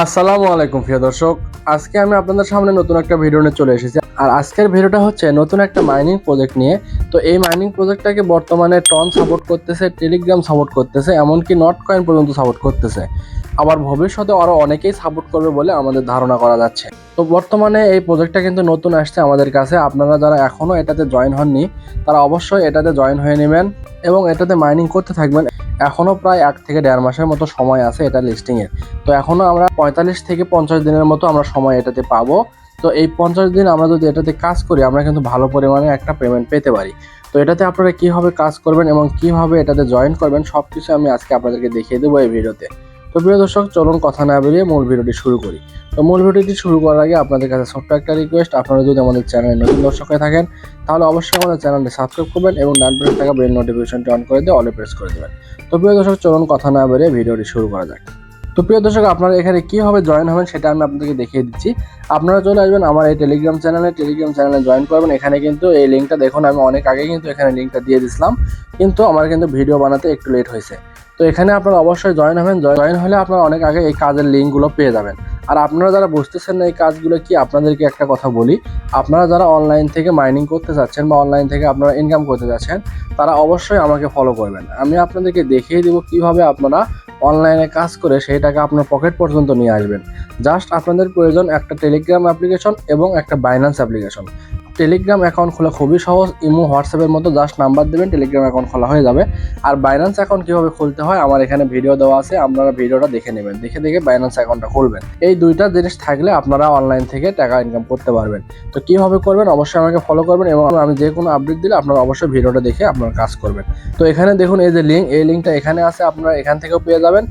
আসসালামু আলাইকুম প্রিয় দর্শক। আজকে আমি আপনাদের সামনে নতুন একটা ভিডিও নিয়ে চলে এসেছি। আর আজকের ভিডিওটা হচ্ছে নতুন একটা মাইনিং প্রজেক্ট নিয়ে। তো এই মাইনিং প্রজেক্টটাকে বর্তমানে টন সাপোর্ট করতেছে টেলিগ্রাম সাপোর্ট করতেছে, এমনকি নট কয়েন পর্যন্ত সাপোর্ট করতেছে। আবার ভবিষ্যতে আরও অনেকেই সাপোর্ট করবে বলে আমাদের ধারণা করা যাচ্ছে। তো বর্তমানে এই প্রজেক্টটা কিন্তু নতুন আসছে আমাদের কাছে। আপনারা যারা এখনও এটাতে জয়েন হননি, তারা অবশ্যই এটাতে জয়েন হয়ে নেবেন এবং এটাতে মাইনিং করতে থাকবেন। এখনও প্রায় এক থেকে দেড় মাসের মতো সময় আছে এটা লিস্টিংয়ের তো এখনও আমরা পঁয়তাল্লিশ থেকে পঞ্চাশ দিনের মতো আমরা সময় এটাতে পাবো। তো এই পঞ্চাশ দিন আমরা যদি এটাতে কাজ করি, আমরা কিন্তু ভালো পরিমাণে একটা পেমেন্ট পেতে পারি। তো এটাতে আপনারা কীভাবে কাজ করবেন এবং কীভাবে এটাতে জয়েন করবেন সব কিছু আমি আজকে আপনাদেরকে দেখিয়ে দেবো এই ভিডিওতে তো প্রিয় দর্শক, চলুন কথা না বেরিয়ে মূল ভিডিওটি শুরু করি। তো মূল ভিডিওটি শুরু করার আগে আপনাদের কাছে ছোট্ট একটা রিকোয়েস্ট আপনারা যদি আমাদের চ্যানেলে নতুন দর্শক হয়ে থাকেন, তাহলে অবশ্যই আমাদের চ্যানেলটি সাবস্ক্রাইব করবেন এবং ডান থাকা বেল নোটিফিকেশনটি অন করে দিয়ে অলে প্রেস করে দেবেন। তো প্রিয় দর্শক, চলুন কথা না বেরিয়ে ভিডিওটি শুরু করা যাক। তো প্রিয় দর্শক, আপনারা এখানে কীভাবে জয়েন হবেন সেটা আমি আপনাদেরকে দেখিয়ে দিচ্ছি। আপনারা চলে আসবেন আমার এই টেলিগ্রাম চ্যানেলে টেলিগ্রাম চ্যানেলে জয়েন করবেন। এখানে কিন্তু এই লিঙ্কটা দেখুন, আমি অনেক আগে কিন্তু এখানে লিঙ্কটা দিয়ে দিছিলাম, কিন্তু আমার কিন্তু ভিডিও বানাতে একটু লেট হয়েছে। তো এখানে আপনারা অবশ্যই জয়েন হবেন। জয়েন হলে আপনারা অনেক আগে এই কাজের লিঙ্কগুলো পেয়ে যাবেন। আর আপনারা যারা বুঝতেছেন না এই কাজগুলো কি, আপনাদেরকে একটা কথা বলি। আপনারা যারা অনলাইন থেকে মাইনিং করতে চাচ্ছেন বা অনলাইন থেকে আপনারা ইনকাম করতে যাচ্ছেন, তারা অবশ্যই আমাকে ফলো করবেন। আমি আপনাদেরকে দেখিয়ে দিব কীভাবে আপনারা অনলাইনে কাজ করে সেই টাকা আপনার পকেট পর্যন্ত নিয়ে আসবেন। জাস্ট আপনাদের প্রয়োজন একটা টেলিগ্রাম অ্যাপ্লিকেশন এবং একটা বাইন্যান্স অ্যাপ্লিকেশন টেলিগ্রাম অ্যাকাউন্ট খোলা খুবই সহজ। ইমো, হোয়াটসঅ্যাপের মতো জাস্ট নাম্বার দেবেন, টেলিগ্রাম অ্যাকাউন্ট খোলা হয়ে যাবে। আর বাইন্যান্স অ্যাকাউন্ট কীভাবে খুলতে হয়, আমার এখানে ভিডিও দেওয়া আছে, আপনারা ভিডিওটা দেখে নেবেন। দেখে দেখে বাইন্যান্স অ্যাকাউন্টটা খুলবেন। এই দুইটা জিনিস থাকলে আপনারা অনলাইন থেকে টাকা ইনকাম করতে পারবেন। তো কীভাবে করবেন, অবশ্যই আমাকে ফলো করবেন এবং আমি যে কোনো আপডেট দিলে আপনারা অবশ্যই ভিডিওটা দেখে আপনারা কাজ করবেন। তো এখানে দেখুন, এই যে লিঙ্ক এই লিঙ্কটা এখানে আছে, আপনারা এখান থেকেও পেয়ে যাবেন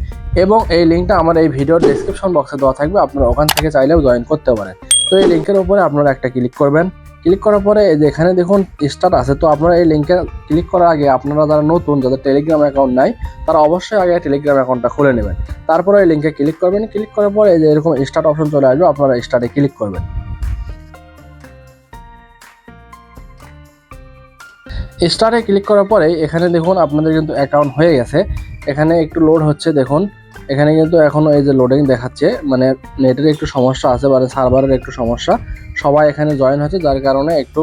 এবং এই লিঙ্কটা আমার এই ভিডিওর ডিসক্রিপশন বক্সে দেওয়া থাকবে, আপনারা ওখান থেকে চাইলেও জয়েন করতে পারেন। তো এই লিঙ্কের উপরে আপনারা একটা ক্লিক করবেন। ক্লিক করার পরে এই যে এখানে দেখুন স্টার্ট আছে, তো আপনারা এই লিঙ্কে ক্লিক করার আগে আপনারা যারা নতুন, যাদের টেলিগ্রাম অ্যাকাউন্ট নাই, তারা অবশ্যই আগে টেলিগ্রাম অ্যাকাউন্টটা খুলে নেবেন। তারপরে এই লিঙ্কে ক্লিক করবেন ক্লিক করার পরে এই যে এরকম স্টার্ট অপশন চলে আসবে, আপনারা স্টার্টে ক্লিক করবেন। স্টারে ক্লিক করার পরে এখানে দেখুন আপনাদের কিন্তু অ্যাকাউন্ট হয়ে গেছে। এখানে একটু লোড হচ্ছে, দেখুন। এখানে কিন্তু এখনও এই যে লোডিং দেখাচ্ছে মানে নেটের একটু সমস্যা আছে মানে সার্ভারের একটু সমস্যা। সবাই এখানে জয়েন হচ্ছে যার কারণে একটু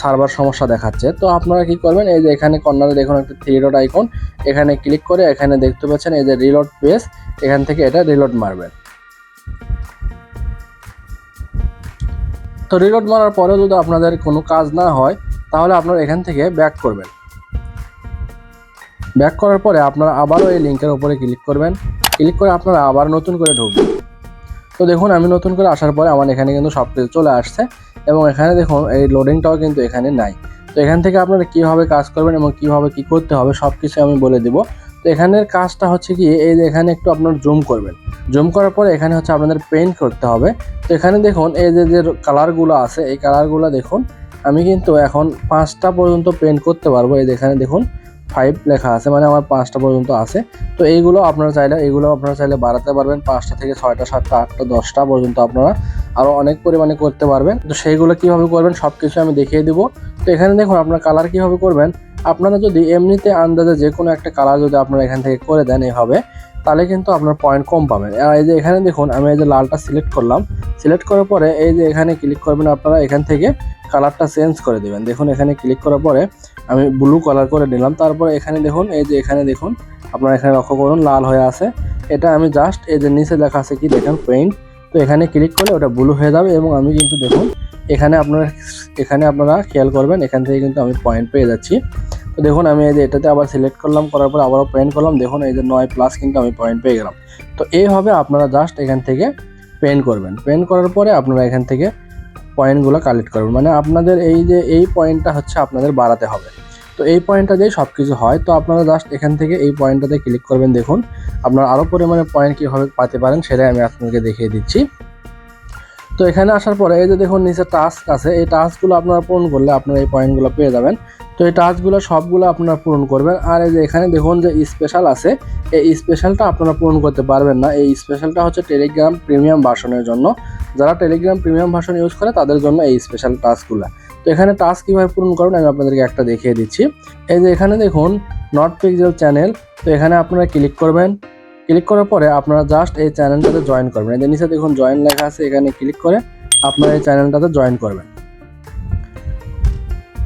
সার্ভার সমস্যা দেখাচ্ছে। তো আপনারা কি করবেন, এই যে এখানে কর্নারে দেখুন একটা থ্রি ডট আইকন এখানে ক্লিক করে এখানে দেখতে পাচ্ছেন এই যে রিলোড পেজ এখান থেকে এটা রিলোড মারবেন। তো রিলোড মারার পরেও যদি আপনাদের কোনো কাজ না হয়, তাহলে আপনারা এখান থেকে ব্যাক করবেন। ব্যাক করার পরে আপনারা আবারও এই লিঙ্কের উপরে ক্লিক করবেন। ক্লিক করে আপনারা আবার নতুন করে ঢুকবেন। তো দেখুন, আমি নতুন করে আসার পরে আমার এখানে কিন্তু সব কিছু চলে আসছে এবং এখানে দেখুন, এই লোডিংটাও কিন্তু এখানে নাই। তো এখান থেকে আপনারা কীভাবে কাজ করবেন এবং কীভাবে কী করতে হবে সব কিছু আমি বলে দিব। তো এখানের কাজটা হচ্ছে কি, এই যে এখানে একটু আপনার জুম করবেন। জুম করার পরে এখানে হচ্ছে আপনাদের পেইন্ট করতে হবে। তো এখানে দেখুন, এই যে যে কালারগুলো আছে, এই কালারগুলো দেখুন, আমি কিন্তু এখন পাঁচটা পর্যন্ত পেন্ট করতে পারব। এই যে এখানে দেখুন ফাইভ লেখা আছে মানে আমার পাঁচটা পর্যন্ত আছে। তো এইগুলো আপনারা চাইলে এইগুলো আপনারা চাইলে বাড়াতে পারবেন। পাঁচটা থেকে ছয়টা, সাতটা, আটটা, দশটা পর্যন্ত আপনারা আরও অনেক পরিমাণে করতে পারবেন। তো সেইগুলো কীভাবে করবেন সব কিছু আমি দেখিয়ে দেবো। তো এখানে দেখুন আপনার কালার কীভাবে করবেন। আপনারা যদি এমনিতে আন্দাজে যে কোনো একটা কালার যদি আপনারা এখান থেকে করে দেন এইভাবে তাহলে কিন্তু আপনার পয়েন্ট কম পাবেন। আর এই যে এখানে দেখুন, আমি এই যে লালটা সিলেক্ট করলাম। সিলেক্ট করার পরে এই যে এখানে ক্লিক করবেন আপনারা, এখান থেকে কালারটা চেঞ্জ করে দেবেন। দেখুন এখানে ক্লিক করার পরে আমি ব্লু কালার করে নিলাম। তারপর এখানে দেখুন, এই যে এখানে দেখুন, আপনারা এখানে লক্ষ্য করুন, লাল হয়ে আছে। এটা আমি জাস্ট এই যে নিচে লেখা আছে কি দেখেন পেইন্ট তো এখানে ক্লিক করলে ওটা ব্লু হয়ে যাবে এবং আমি কিন্তু দেখুন, এখানে আপনারা এখানে আপনারা খেয়াল করবেন, এখান থেকে কিন্তু আমি পয়েন্ট পেয়ে যাচ্ছি। তো দেখুন, আমি এই যে এটাতে আবার সিলেক্ট করলাম, করার পর আবারও পেন্ট করলাম। দেখুন, এই যে নয় প্লাস কিন্তু আমি পয়েন্ট পেয়ে গেলাম। তো এইভাবে আপনারা জাস্ট এখান থেকে পেন করবেন। পেন করার পরে আপনারা এখান থেকে পয়েন্টগুলো কালেক্ট করবেন। মানে আপনাদের এই যে, এই পয়েন্টটা হচ্ছে আপনাদের বাড়াতে হবে। তো এই পয়েন্টটা দিয়ে সব কিছু হয়। তো আপনারা জাস্ট এখান থেকে এই পয়েন্টটাতে ক্লিক করবেন, দেখুন। আপনারা আরও পরিমাণে পয়েন্ট কীভাবে পাতে পারেন সেটাই আমি আপনাদেরকে দেখিয়ে দিচ্ছি। তো এখানে আসার পরে এই যে দেখুন, নিচে টাস্ক আছে। এই টাস্কগুলো আপনারা পূরণ করলে আপনারা এই পয়েন্টগুলো পেয়ে যাবেন। তো এই টাস্কগুলো সবগুলো আপনারা পূরণ করবেন। আর এই যে এখানে দেখুন যে স্পেশাল আছে, এই স্পেশালটা আপনারা পূরণ করতে পারবেন না। এই স্পেশালটা হচ্ছে টেলিগ্রাম প্রিমিয়াম ভার্সনের জন্য। যারা টেলিগ্রাম প্রিমিয়াম ভার্সন ইউজ করে, তাদের জন্য এই স্পেশাল টাস্কগুলো তো এখানে টাস্ক কীভাবে পূরণ করবেন, আমি আপনাদেরকে একটা দেখিয়ে দিচ্ছি। এই যে এখানে দেখুন নট পিক্সেল চ্যানেল তো এখানে আপনারা ক্লিক করবেন। ক্লিক করার পরে আপনারা জাস্ট এই চ্যানেলটাতে জয়েন করবেন। যে নিচে দেখুন জয়েন লেখা আছে, এখানে ক্লিক করে আপনারা এই চ্যানেলটাতে জয়েন করবেন।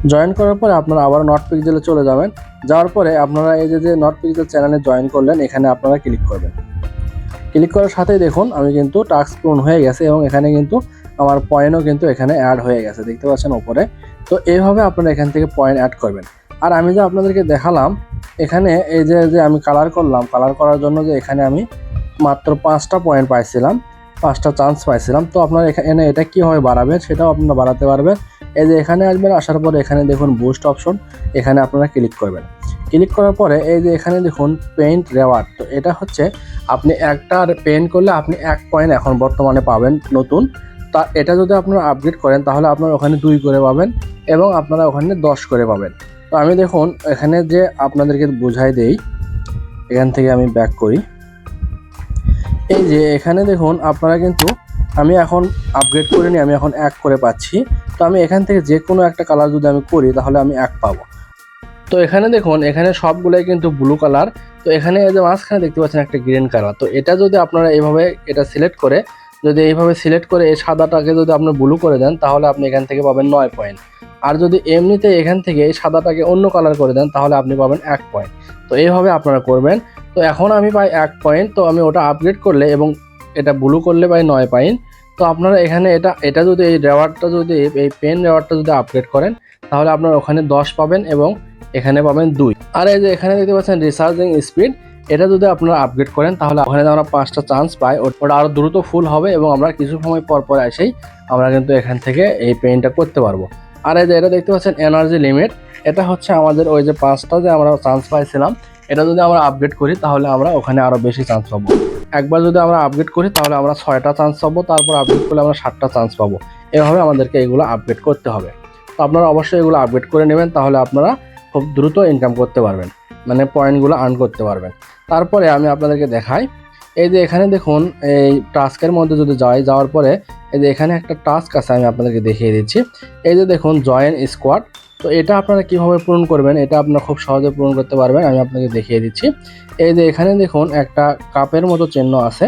জয়েন করার পরে আপনারা আবার নট পিক্সেলে চলে যাবেন। যাওয়ার পরে আপনারা এই যে যে নট পিক্সেল চ্যানেলে জয়েন করলেন, এখানে আপনারা ক্লিক করবেন। ক্লিক করার সাথেই দেখুন, আমি কিন্তু টাস্ক পূরণ হয়ে গেছে এবং এখানে কিন্তু আমার পয়েন্টও কিন্তু এখানে অ্যাড হয়ে গেছে। দেখতে পাচ্ছেন ওপরে তো এইভাবে আপনারা এখান থেকে পয়েন্ট অ্যাড করবেন। আর আমি যে আপনাদেরকে দেখালাম, এখানে এই যে যে আমি কালার করলাম কালার করার জন্য যে এখানে আমি মাত্র পাঁচটা পয়েন্ট পাইছিলাম, পাঁচটা চান্স পাইছিলাম। তো আপনারা এখানে এটা কীভাবে বাড়াবেন, সেটাও আপনারা বাড়াতে পারবেন। এই যে এখানে আসবেন, আসার পরে এখানে দেখুন বুস্ট অপশন এখানে আপনারা ক্লিক করবেন। ক্লিক করার পরে এই যে এখানে দেখুন পেইন্ট রেওয়ার্ড তো এটা হচ্ছে আপনি একটা পেইন্ট করলে আপনি এক পয়েন্ট এখন বর্তমানে পাবেন নতুন। তা এটা যদি আপনারা আপডেট করেন, তাহলে আপনারা ওখানে দুই করে পাবেন এবং আপনারা ওখানে দশ করে পাবেন। তো আমি দেখুন, এখানে যে আপনাদেরকে বুঝাই দেই, এখান থেকে আমি ব্যাক করি। এই যে এখানে দেখুন, আপনারা কিন্তু আমি এখন আপগ্রেড করিনি আমি এখন এক করে পাচ্ছি। তো আমি এখান থেকে যে কোনো একটা কালার যদি আমি করি, তাহলে আমি এক পাবো। তো এখানে দেখুন, এখানে সবগুলোই কিন্তু ব্লু কালার তো এখানে এই যে মাঝখানে দেখতে পাচ্ছেন একটা গ্রিন কালার তো এটা যদি আপনারা এইভাবে এটা সিলেক্ট করে, যদি এইভাবে সিলেক্ট করে এই সাদাটাকে যদি আপনি ব্লু করে দেন, তাহলে আপনি এখান থেকে পাবেন নয় পয়েন্ট আর যদি এমনিতে এখান থেকে এই সাদাটাকে অন্য কালার করে দেন, তাহলে আপনি পাবেন এক পয়েন্ট তো এইভাবে আপনারা করবেন। তো এখন আমি পাই এক পয়েন্ট তো আমি ওটা আপগ্রেড করলে এবং এটা ব্লু করলে পাই নয় পাইন তো আপনারা এখানে এটা এটা যদি এই রেওয়ার্ডটা যদি, এই পেন রেওয়ার্ডটা যদি আপগ্রেড করেন, তাহলে আপনারা ওখানে দশ পাবেন এবং এখানে পাবেন দুই। আর এই যে এখানে দেখতে পাচ্ছেন রিসার্চিং স্পিড এটা যদি আপনারা আপগ্রেড করেন, তাহলে ওখানে আমরা পাঁচটা চান্স পাই। ওটা আরও দ্রুত ফুল হবে এবং আমরা কিছু সময় পর পর এসেই আমরা কিন্তু এখান থেকে এই পেইন্টটা করতে পারব। আর এই যে এটা দেখতে পাচ্ছেন এনার্জি লিমিট এটা হচ্ছে আমাদের ওই যে পাঁচটা যে আমরা চান্স পাইছিলাম, এটা যদি আমরা আপগ্রেড করি, তাহলে আমরা ওখানে আরও বেশি চান্স পাবো। একবার যদি আমরা আপগ্রেড করি, তাহলে আমরা ছয়টা চান্স পাবো, তারপর আপগ্রেড করলে আমরা সাতটা চান্স পাবো। এভাবে আমাদেরকে এগুলো আপগ্রেড করতে হবে। তো আপনারা অবশ্যই এগুলো আপগ্রেড করে নেবেন, তাহলে আপনারা খুব দ্রুত ইনকাম করতে পারবেন। মানে পয়েন্টগুলো আর্ন করতে পারবেন। তারপরে আমি আপনাদেরকে দেখাই। এই যে এখানে দেখুন, এই টাস্কের মধ্যে যদি যাই, যাওয়ার পরে এই যে এখানে একটা টাস্ক আছে, আমি আপনাদেরকে দেখিয়ে দিচ্ছি। এই যে দেখুন জয়েন স্কোয়াড তো এটা আপনারা কীভাবে পূরণ করবেন, এটা আপনারা খুব সহজে পূরণ করতে পারবেন, আমি আপনাকে দেখিয়ে দিচ্ছি। এই যে এখানে দেখুন, একটা কাপের মতো চিহ্ন আছে,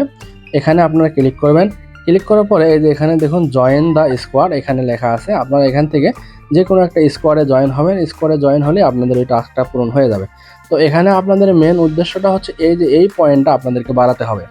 এখানে আপনারা ক্লিক করবেন। ক্লিক করার পরে এই যে এখানে দেখুন জয়েন দ্য স্কোয়াড এখানে লেখা আছে। আপনারা এখান থেকে যে কোনো একটা স্কোয়াডে জয়েন হবেন স্কোয়াডে জয়েন হলে আপনাদের ওই টাস্কটা পূরণ হয়ে যাবে। তো এখানে আপনাদের মেন উদ্দেশ্যটা হচ্ছে এই যে এই পয়েন্টটা আপনাদেরকে বাড়াতে হবে।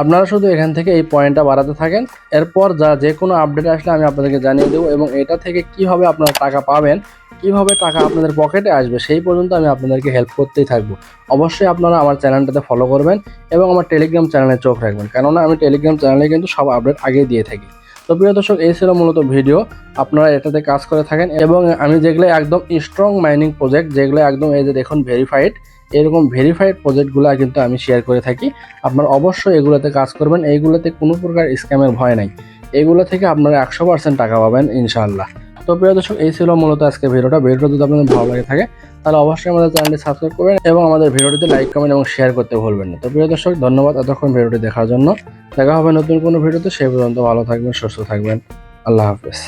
আপনারা শুধু এখান থেকে এই পয়েন্টটা বাড়াতে থাকেন। এরপর যা যে কোনো আপডেট আসলে আমি আপনাদেরকে জানিয়ে দেবো এবং এটা থেকে কীভাবে আপনারা টাকা পাবেন কীভাবে টাকা আপনাদের পকেটে আসবে সেই পর্যন্ত আমি আপনাদেরকে হেল্প করতেই থাকব। অবশ্যই আপনারা আমার চ্যানেলটাতে ফলো করবেন এবং আমার টেলিগ্রাম চ্যানেলে চোখ রাখবেন। কেননা আমি টেলিগ্রাম চ্যানেলে কিন্তু সব আপডেট আগেই দিয়ে থাকি। তো প্রিয় দর্শক, এই ছিল মূলত ভিডিও আপনারা এটাতে কাজ করে থাকেন এবং আমি যেগুলো একদম স্ট্রং মাইনিং প্রজেক্ট যেগুলো একদম এই যে দেখুন ভেরিফাইড এরকম ভেরিফাইড প্রজেক্টগুলো কিন্তু আমি শেয়ার করে থাকি। আপনারা অবশ্যই এগুলোতে কাজ করবেন। এইগুলোতে কোনো প্রকার স্ক্যামের ভয় নাই। এগুলো থেকে আপনারা একশো পার্সেন্ট টাকা পাবেন ইনশাআল্লাহ। তো প্রিয় দর্শক, এই ছিল মূলত আজকে ভিডিওটা। ভিডিওটা যদি আপনাদের ভালো লাগে থাকে, তাহলে অবশ্যই আমাদের চ্যানেলটি সাবস্ক্রাইব করবেন এবং আমাদের ভিডিওটিতে লাইক, কমেন্ট এবং শেয়ার করতে ভুলবেন না। তো প্রিয় দর্শক, ধন্যবাদ এতক্ষণ ভিডিওটি দেখার জন্য। দেখা হবে নতুন কোনো ভিডিওতে। সেই পর্যন্ত ভালো থাকবেন, সুস্থ থাকবেন। আল্লাহ হাফেজ।